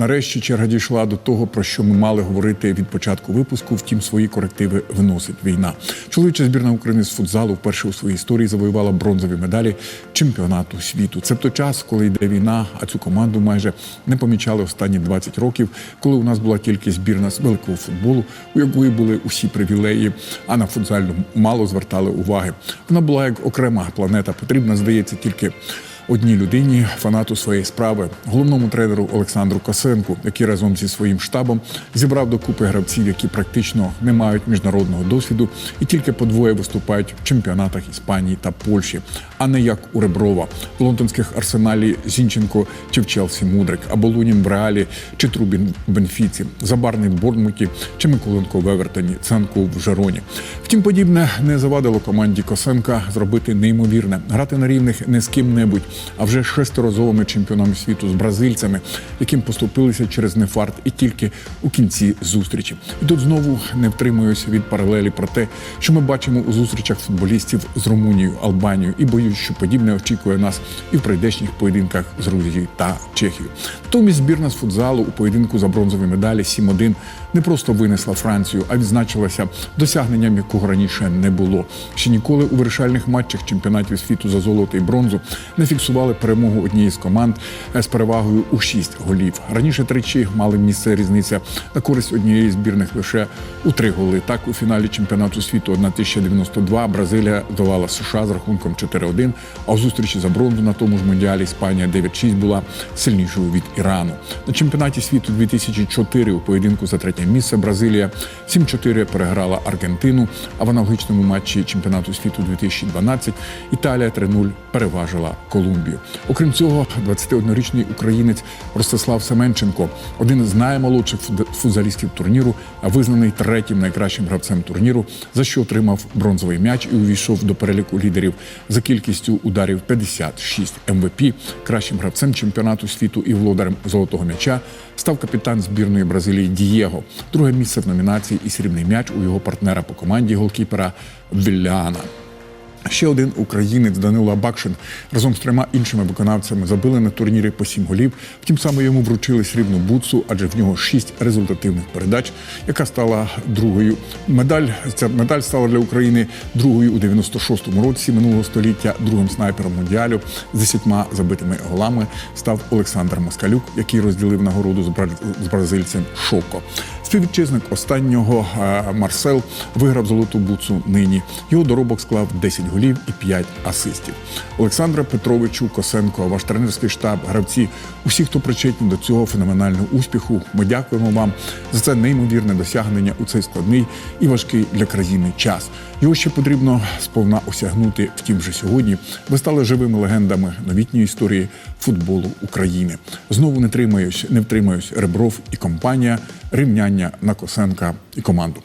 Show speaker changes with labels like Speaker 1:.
Speaker 1: Нарешті черга дійшла до того, про що ми мали говорити від початку випуску. Втім, свої корективи вносить війна. Чоловіча збірна України з футзалу вперше у своїй історії завоювала бронзові медалі чемпіонату світу. Це той час, коли йде війна, а цю команду майже не помічали останні 20 років, коли у нас була тільки збірна з великого футболу, у якої були усі привілеї, а на футзальну мало звертали уваги. Вона була як окрема планета. Потрібна, здається, тільки одній людині, фанату своєї справи, головному тренеру Олександру Косенку, який разом зі своїм штабом зібрав докупи гравців, які практично не мають міжнародного досвіду і тільки по двоє виступають в чемпіонатах Іспанії та Польщі, а не як у Реброва, в лондонських арсеналі Зінченко чи в Челсі Мудрик, або Лунін в Реалі чи Трубін в Бенфіці, Забарний в Борнмуті чи Миколенко в Евертоні, Цанко в Жероні. Втім, подібне не завадило команді Косенка зробити неймовірне, грати на рівних не з ким-небудь, а вже шестеразовими чемпіонами світу з бразильцями, яким поступилися через нефарт і тільки у кінці зустрічі. І тут знову не втримуюся від паралелі про те, що ми бачимо у зустрічах футболістів з Румунією, Албанією, і боюсь, що подібне очікує нас і в прийдешніх поєдинках з Грузією та Чехією. Натомість збірна з футзалу у поєдинку за бронзові медалі 7-1 не просто винесла Францію, а відзначилася досягненням, якого раніше не було. Ще ніколи у вирішальних матчах чемпіонатів світу за золото і бронзу не фіксували перемогу однієї з команд з перевагою у 6 голів. Раніше тричі мали місце різниця на користь однієї збірних лише у три голи. Так у фіналі чемпіонату світу 1092 Бразилія долала США з рахунком 4-1, а у зустрічі за бронзу на тому ж мундіалі Іспанія 9-6 була сильнішою від Ірану. На чемпіонаті світу 2004 у поєдинку за третє місце Бразилія 7-4 переграла Аргентину, а в аналогічному матчі чемпіонату світу 2012 Італія 3-0 переважила Колумбію. Окрім цього, 21-річний українець Ростислав Семенченко, один з наймолодших футзалістів турніру, визнаний третім найкращим гравцем турніру, за що отримав бронзовий м'яч і увійшов до переліку лідерів за кількістю ударів 56 МВП. Кращим гравцем чемпіонату світу і володарем золотого м'яча став капітан збірної Бразилії Дієго. Друге місце в номінації і срібний м'яч у його партнера по команді голкіпера Вілляна. Ще один українець Данило Абакшин разом з трьома іншими виконавцями забили на турнірі по сім голів. Втім, саме йому вручили срібну бутсу, адже в нього шість результативних передач, яка стала другою. Медаль ця медаль стала для України другою у 96-му році минулого століття. Другим снайпером мундіалю з десятьма забитими голами став Олександр Москалюк, який розділив нагороду з бразильцем Шоко. Співвітчизник останнього е, Марсел виграв золоту буцу нині. Його доробок склав 10 голів і 5 асистів. Олександра Петровичу Косенко, ваш тренерський штаб, гравці, усі, хто причетні до цього феноменального успіху. Ми дякуємо вам за це неймовірне досягнення у цей складний і важкий для країни час. Його ще потрібно сповна осягнути. Втім, вже сьогодні ви стали живими легендами новітньої історії футболу України. Знову не тримаюсь, не втримаюсь Ребров і компанія рівняння на Косенка і команду.